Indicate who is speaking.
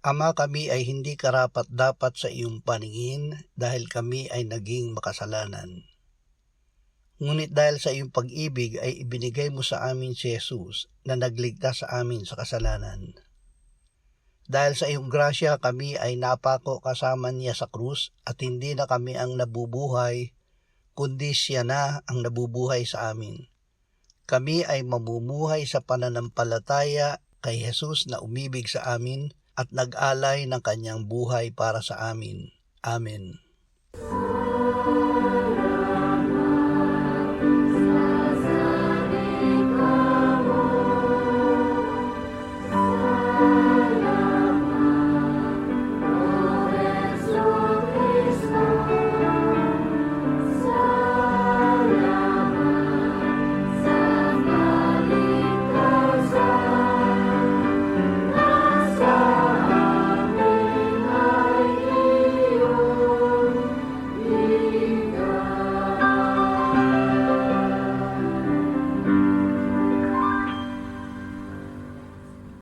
Speaker 1: Ama kami ay hindi karapat dapat sa iyong paningin dahil kami ay naging makasalanan. Ngunit dahil sa iyong pag-ibig ay ibinigay mo sa amin si Jesus na nagligtas sa amin sa kasalanan. Dahil sa iyong grasya kami ay napako kasama niya sa krus at hindi na kami ang nabubuhay, kundi siya na ang nabubuhay sa amin. Kami ay mamumuhay sa pananampalataya kay Jesus na umibig sa amin at nag-alay ng kanyang buhay para sa amin. Amen.